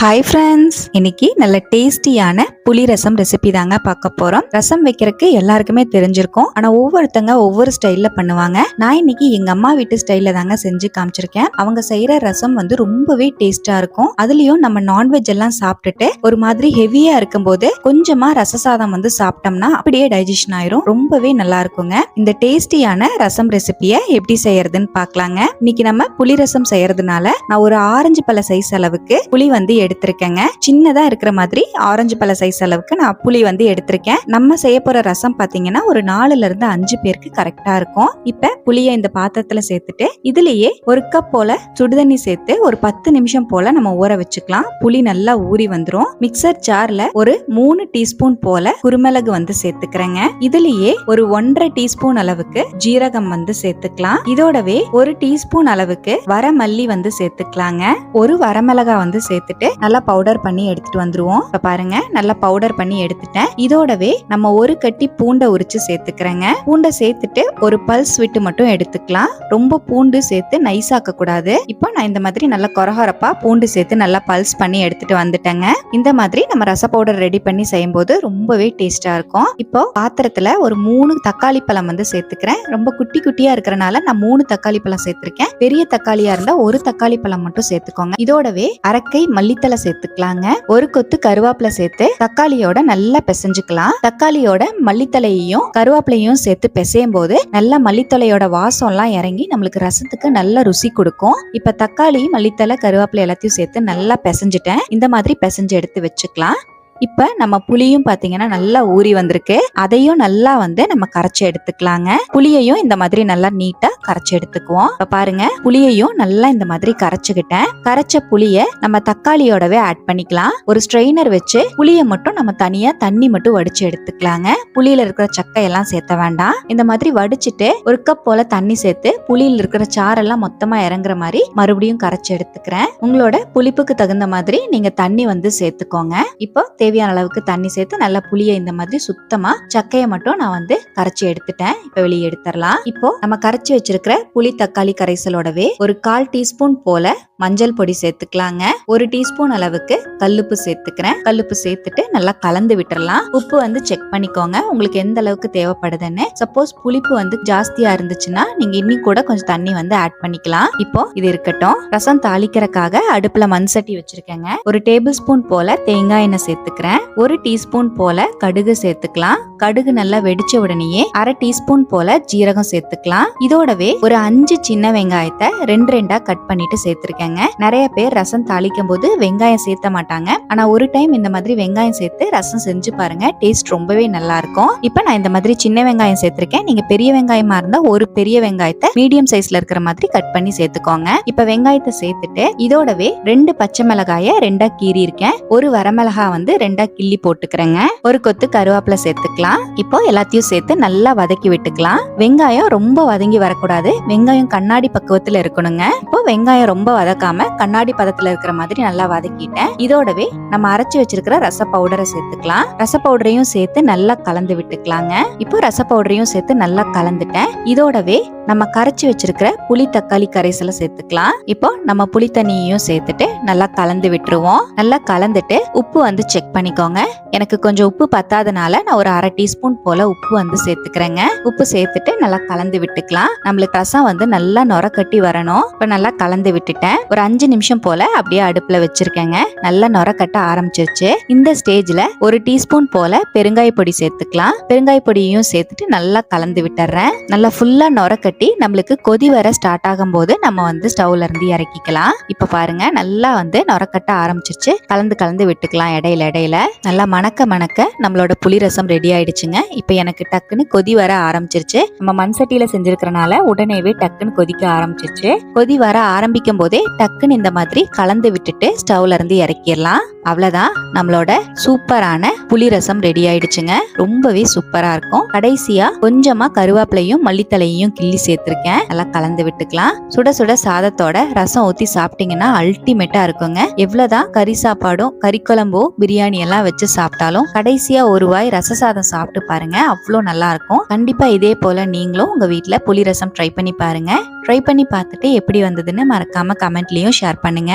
Hi friends இன்னைக்கு நல்ல டேஸ்டியான புளி ரசம் ரெசிபி தாங்க பார்க்க போறோம். ரசம் வைக்கிறதுக்கு எல்லாருக்குமே தெரிஞ்சிருக்கும். ஆனா ஒவ்வொருத்தங்க ஒவ்வொரு ஸ்டைல்ல பண்ணுவாங்க. நான் இன்னைக்கு எங்க அம்மா வீட்டு ஸ்டைல்ல தாங்க செஞ்சு காமிச்சிருக்கேன். அவங்க செய்யற ரசம் வந்து ரொம்பவே டேஸ்டா இருக்கும். அதுலயும் நம்ம நான்வெஜ் எல்லாம் சாப்பிட்டுட்டு ஒரு மாதிரி ஹெவியா இருக்கும்போது கொஞ்சமா ரச சாதம் வந்து சாப்பிட்டோம்னா அப்படியே டைஜஷன் ஆயிரும். ரொம்பவே நல்லா இருக்குங்க. இந்த டேஸ்டியான ரசம் ரெசிபியை எப்படி செய்யறதுன்னு பார்க்கலாங்க. இன்னைக்கு நம்ம புளி ரசம் செய்யறதுனால நான் ஒரு ஆரஞ்சு பழ சைஸ் அளவுக்கு புளி வந்து எடுத்திருக்கேங்க. சின்னதா இருக்கிற மாதிரி ஆரஞ்சு பழ சைஸ் அளவுக்கு நான் புளி வந்து எடுத்திருக்கேன். நம்ம செய்ய போற ரசம் பாத்தீங்கன்னா ஒரு நாலுல இருந்து அஞ்சு பேருக்கு கரெக்டா இருக்கும். இப்ப புளிய இந்த பாத்திரத்துல சேர்த்துட்டு இதுலயே ஒரு கப் போல சுடுதண்ணி சேர்த்து ஒரு பத்து நிமிஷம் போல நம்ம ஊற வச்சுக்கலாம். புளி நல்லா ஊறி வந்துரும். மிக்சர் ஜார்ல ஒரு மூணு டீஸ்பூன் போல குருமிளகு வந்து சேர்த்துக்கிறேங்க. இதுலயே ஒரு ஒன்றரை டீஸ்பூன் அளவுக்கு ஜீரகம் வந்து சேர்த்துக்கலாம். இதோடவே ஒரு டீஸ்பூன் அளவுக்கு வரமல்லி வந்து சேர்த்துக்கலாங்க. ஒரு வரமிளகா வந்து சேர்த்துட்டு நல்லா பவுடர் பண்ணி எடுத்துட்டு வந்துருவோம். இப்ப பாருங்க நல்லா பவுடர் பண்ணி எடுத்துட்டேன். இதோடவே நம்ம ஒரு கட்டி பூண்டை உரிச்சு சேர்த்துக்கிறேங்க. பூண்டை சேர்த்துட்டு ஒரு பல்ஸ் விட்டு மட்டும் எடுத்துக்கலாம். ரொம்ப பூண்டு சேர்த்து நைஸாக்க கூடாது. இப்போ நான் இந்த மாதிரி நல்லா கொரகொரப்பா பூண்டு சேர்த்து நல்லா பல்ஸ் பண்ணி எடுத்துட்டு வந்துட்டேங்க. இந்த மாதிரி நம்ம ரச பவுடர் ரெடி பண்ணி செய்யும் போது ரொம்பவே டேஸ்டா இருக்கும். இப்போ பாத்திரத்துல ஒரு மூணு தக்காளி பழம் வந்து சேர்த்துக்கிறேன். ரொம்ப குட்டி குட்டியா இருக்கிறனால நான் மூணு தக்காளி பழம் சேர்த்திருக்கேன். பெரிய தக்காளியா இருந்தா ஒரு தக்காளி பழம் மட்டும் சேர்த்துக்கோங்க. இதோடவே அரைக்கை மல்லித்தலை சேர்த்துக்கலாங்க. ஒரு கொத்து கருவேப்பிலை சேர்த்து தக்காளியோட நல்லா பிசைஞ்சுக்கலாம். தக்காளியோட மல்லித்தலையையும் கருவேப்பிலையும் சேர்த்து பிசையும் போது நல்லா மல்லித்தலையோட வாசம் எல்லாம் இறங்கி நம்மளுக்கு ரசத்துக்கு நல்ல ருசி கொடுக்கும். இப்ப தக்காளி மல்லித்தலை கருவேப்பிலை எல்லாத்தையும் சேர்த்து நல்லா பிசைஞ்சிட்டேன். இந்த மாதிரி பிசைஞ்சு எடுத்து வச்சுக்கலாம். இப்ப நம்ம புளியும் பாத்தீங்கன்னா நல்லா ஊறி வந்திருக்கு. அதையும் நல்லா வந்து நம்ம கரைச்சி எடுத்துக்கலாங்க. புளியையும் இந்த மாதிரி நல்லா நீட்டா கரைச்சி எடுத்துக்குவோம். இப்ப பாருங்க புளியையும் நல்லா இந்த மாதிரி கரைச்சுக்கிட்டேன். கரைச்ச புளிய நம்ம தக்காளியோடவே ஆட் பண்ணிக்கலாம். ஒரு ஸ்ட்ரெயினர் வச்சு புளிய மட்டும் நம்ம தனியா தண்ணி மட்டும் வடிச்சு எடுத்துக்கலாங்க. புளியில இருக்கிற சக்கை எல்லாம் சேர்த்த வேண்டாம். இந்த மாதிரி வடிச்சிட்டு ஒரு கப் போல தண்ணி சேர்த்து புளியில் இருக்கிற சாரெல்லாம் மொத்தமா இறங்குற மாதிரி மறுபடியும் கரைச்சி எடுத்துக்கிறேன். உங்களோட புளிப்புக்கு தகுந்த மாதிரி நீங்க தண்ணி வந்து சேர்த்துக்கோங்க. இப்போ தேவையான அளவுக்கு தண்ணி சேர்த்து நல்லா புளியை இந்த மாதிரி சுத்தமா சக்கையை மட்டும் நான் வந்து கரைச்சி எடுத்துட்டேன். இப்ப வெளியே எடுத்துடலாம். இப்போ நம்ம கரைச்சி வச்சிருக்கிற புளி தக்காளி கரைசலோடவே ஒரு கால் டீஸ்பூன் போல மஞ்சள் பொடி சேர்த்துக்கலாங்க. ஒரு டீஸ்பூன் அளவுக்கு கல்லுப்பு சேர்த்துக்கிறேன். கல்லுப்பு சேர்த்துட்டு நல்லா கலந்து விட்டுறலாம் உப்பு வந்து செக் பண்ணிக்கோங்க. உங்களுக்கு எந்த அளவுக்கு தேவைப்படுதுன்னு. சப்போஸ் புளிப்பு வந்து ஜாஸ்தியா இருந்துச்சுன்னா நீங்க இன்னும் கூட கொஞ்சம் தண்ணி வந்து ஆட் பண்ணிக்கலாம். இப்போ இது இருக்கட்டும். ரசம் தாளிக்கிறக்காக அடுப்புல மண் சட்டி வச்சிருக்கேங்க. ஒரு டேபிள் ஸ்பூன் போல தேங்காய் எண்ணெய் சேர்த்துக்கிறேன். ஒரு டீஸ்பூன் போல கடுகு சேர்த்துக்கலாம். கடுகு நல்லா வெடிச்ச உடனேயே அரை டீஸ்பூன் போல ஜீரகம் சேர்த்துக்கலாம். இதோடவே ஒரு அஞ்சு சின்ன வெங்காயத்தை ரெண்டு ரெண்டா கட் பண்ணிட்டு சேர்த்திருக்கேங்க. நிறைய பேர் ரசம் தாளிக்கும் போது வெங்காயம் சேர்த்த மாட்டாங்க. ஆனா ஒரு டைம் இந்த மாதிரி வெங்காயம் சேர்த்து ரசம் செஞ்சு பாருங்க. டேஸ்ட் ரொம்பவே நல்லா இருக்கும் இப்போ நான் இந்த மாதிரி சின்ன வெங்காயம் சேர்த்திருக்கேன். நீங்க பெரிய வெங்காயமா இருந்தா ஒரு பெரிய வெங்காயத்தை மீடியம் சைஸ்ல இருக்கிற மாதிரி கட் பண்ணி சேர்த்துக்கோங்க. இப்ப வெங்காயத்தை சேர்த்துட்டு இதோடவே ரெண்டு பச்சை மிளகாய ரெண்டா கீறி இருக்கேன் ஒரு வரமிளகா வந்து ரெண்டா கிள்ளி போட்டுக்கிறேங்க. ஒரு கொத்து கருவேப்பிலை சேர்த்துக்கலாம். இப்போ எல்லாத்தையும் சேர்த்து நல்லா வதக்கி விட்டுக்கலாம். வெங்காயம் ரொம்ப வதங்கி வரக்கூடாது. வெங்காயம் கண்ணாடி பக்குவத்துல இருக்கணுங்க. இப்போ வெங்காயம் ரொம்ப வதக்காம கண்ணாடி பதத்துல இருக்கிற மாதிரி நல்லா வதக்கிட்டேன். இதோடவே நம்ம அரைச்சு வச்சிருக்கிற ரச பவுடரை சேர்த்துக்கலாம். ரச பவுடரையும் சேர்த்து நல்லா கலந்து விட்டுக்கலாங்க. இப்போ ரச பவுடரையும் சேர்த்து நல்லா கலந்துட்டேன். இதோடவே நம்ம கரைச்சி வச்சிருக்கிற புளி தக்காளி கரைசலை சேர்த்துக்கலாம். இப்போ நம்ம புளி தண்ணியையும் சேர்த்துட்டு நல்லா கலந்து விட்டுருவோம். நல்லா கலந்துட்டு உப்பு வந்து செக் பண்ணிக்கோங்க. எனக்கு கொஞ்சம் உப்பு பத்தாதனால நான் ஒரு அரை டீஸ்பூன் போல உப்பு வந்து சேர்த்துக்கிறேங்க. உப்பு சேர்த்துட்டு நல்லா கலந்து விட்டுக்கலாம். நம்மளுக்கு ரசம் வந்து நல்லா நொர கட்டி வரணும். இப்போ நல்லா கலந்து விட்டுட்டேன். ஒரு அஞ்சு நிமிஷம் போல அப்படியே அடுப்புல வச்சிருக்கேங்க. நல்லா நொர கட்ட ஆரம்பிச்சிருச்சு. இந்த ஸ்டேஜ்ல ஒரு டீஸ்பூன் போல பெருங்காய பொடி சேர்த்துக்கலாம். பெருங்காய பொடியையும் சேர்த்துட்டு நல்லா கலந்து விட்டுறேன். நல்லா ஃபுல்லா நொர கட்டி நம்மளுக்கு கொதி வர ஸ்டார்ட் ஆகும் போது நம்ம வந்து ஸ்டவ்ல இருந்து இறக்கிக்கலாம். இப்ப பாருங்க நல்லா வந்து நொர கட்ட ஆரம்பிச்சிருச்சு. கலந்து கலந்து விட்டுக்கலாம் இடையில இடையில. நல்லா மணக்க மணக்க நம்மளோட புளி ரசம் ரெடி ஆயிடுச்சுங்க. இப்போ எனக்கு டக்குன்னு கொதி வர ஆரம்பிச்சிருச்சு. நம்ம மண் சட்டியில் செஞ்சிருக்கிறனால உடனேவே டக்குன்னு கொதிக்க ஆரம்பிச்சிருச்சு. கொதி வர ஆரம்பிக்கும் போதே டக்குன்னு இந்த மாதிரி கலந்து விட்டுட்டு ஸ்டவ்ல இருந்து இறக்கிடலாம். அவ்வளோதான் நம்மளோட சூப்பரான புளி ரசம் ரெடி ஆயிடுச்சுங்க. ரொம்பவே சூப்பரா இருக்கும். கடைசியா கொஞ்சமா கருவேப்பிலையும் மல்லித்தலையும் கிள்ளி சேர்த்திருக்கேன். நல்லா கலந்து விட்டுக்கலாம். சுட சுட சாதத்தோட ரசம் ஊத்தி சாப்பிட்டீங்கன்னா அல்டிமேட்டா இருக்குங்க. எவ்வளவுதான் கறி சாப்பாடும் கறி குழம்போ பிரியாணி எல்லாம் வச்சு சாப்பிட்டாலும் கடைசியா ஒரு வாய் ரச சாதம் சாப்பிட்டு பாருங்க அவ்வளோ நல்லா இருக்கும். கண்டிப்பா இதே போல நீங்களும் உங்க வீட்டுல புளி ரசம் ட்ரை பண்ணி பாருங்க. ட்ரை பண்ணி பார்த்துட்டு எப்படி வந்ததுன்னு மறக்காம கமெண்ட்லயும் ஷேர் பண்ணுங்க.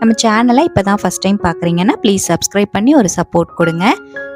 நம்ம சேனலை இப்பதான் ஃபர்ஸ்ட் டைம் பாக்குறீங்கன்னா ப்ளீஸ் சப்ஸ்கிரைப் பண்ணி ஒரு சப்போர்ட் கொடுங்க.